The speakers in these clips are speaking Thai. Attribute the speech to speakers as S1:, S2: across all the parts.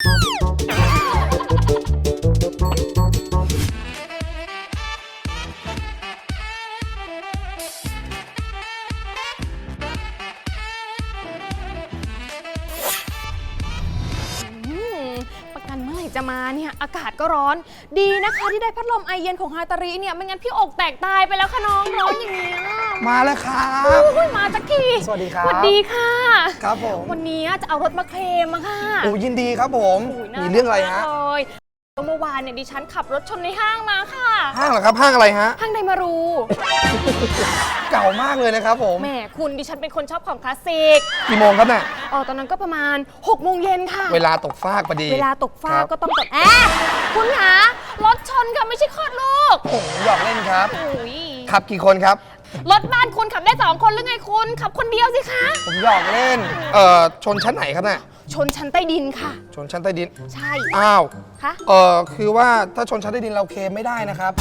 S1: อืมประกันเมื่อไหร่จะมาเนี่ยอากาศก็ร้อน ดีนะคะที่ได้พัดลมไอเย็นของฮาตาริเนี่ยไม่งั้นพี่อกแตกตายไปแล้วค่ะน้องร้อนอย่างเงี้ย
S2: มาแล้วครับ
S1: อุ้ยมาสักที
S2: สวัสดีครับ
S1: สวัสดีค่ะ
S2: ครับผม
S1: วันนี้จะเอารถมาเคลมอะค่ะ
S2: โอ้ยินดีครับผม
S1: โอ้ยน่า
S2: มีเรื่องอะไร
S1: มาก
S2: ฮะ
S1: เลยเมื่อวานเนี่ยดิฉันขับรถชนในห้างมาค่ะ
S2: ห้างเหรอครับห้างอะไรฮะ
S1: ห้างไดมารู
S2: เก่ามากเลยนะครับผม
S1: แหมคุณดิฉันเป็นคนชอบของคลาสสิก
S2: กี่โมงครับเนี่ย
S1: เออตอนนั้นก็ประมาณ6โมงเย็นค่ะ
S2: เวลาตกฟากพอดี
S1: เวลาตกฟ้า
S2: ครับ
S1: ก็ต้องตกแอะคุณคะรถชนค่ะไม่ใช่คลอดลูก
S2: โอ้โหหยอกเล่นครับ
S1: โอ้ย
S2: ขับกี่คนครับ
S1: รถบ้านคุณขับได้สองคนหรือไงคุณขับคนเดียวสิคะ
S2: ผมหยอกเล่น เอ่อ ชนชั้นไหนครับเนี่ย
S1: ชนชั้นใต้ดินค่ะ
S2: ชนชั้นใต้ดิน
S1: ใช่
S2: อ้าว
S1: คะ
S2: เอ่อ คือว่าถ้าชนชั้นใต้ดินเราเคลมไม่ได้นะครับ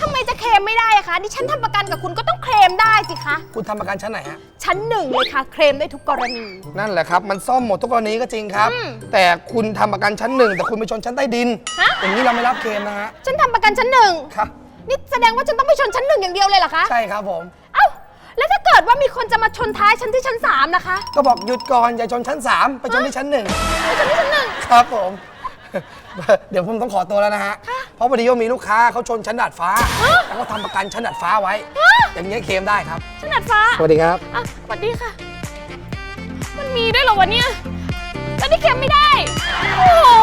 S1: ทำไมจะเคลมไม่ได้อะคะดิฉันทำประกันกับคุณก็ต้องเคลมได้สิคะ
S2: คุณทำประกันชั้นไหนฮะ
S1: ชั้นหนึ่งเลยค่ะ เคลมได้ทุกกรณี
S2: นั่นแหละครับ มันซ่อมหมดทุกกรณีก็จริงครับ
S1: อืม
S2: แต่คุณทำประกันชั้นหนึ่งแต่คุณไปชนชั้นใต้ดิน
S1: ฮะ
S2: อย่างนี้เราไม่รับเคลมนะฮะ
S1: ฉันทำประกันชั้นหนึ่ง
S2: ครับ
S1: นี่แสดงว่าฉันต้องไปชนชั้นหนึ่งอย่างเดียวเลยเหรอคะ
S2: ใช่ครับผม
S1: เอ้า แล้วถ้าเกิดว่ามีคนจะมาชนท้ายชั้นที่ชั้นสามนะคะ
S2: ก็บอกหยุดก่อนอย่าชนชั้น 3 ไปชนที่ชั้นหนึ่ง
S1: ไปชนที่ชั้นหนึ่ง
S2: ครับผม เดี๋ยวผมต้องขอตัวแล้วนะฮะ เพราะพอดีว่ามีลูกค้าเขาชนชั้นดาดฟ้าแล้วก็ทำประกันชั้นดาดฟ้าไว้อย่างเงี้ยเคลมได้ครับ
S1: ชั้นดาดฟ้า
S2: สวัสดีครับ
S1: อะสวัสดีค่ะ มันมีด้วยเหรอวะเนี่ยแล้วนี่เคลมไม่ได้ โอ้โห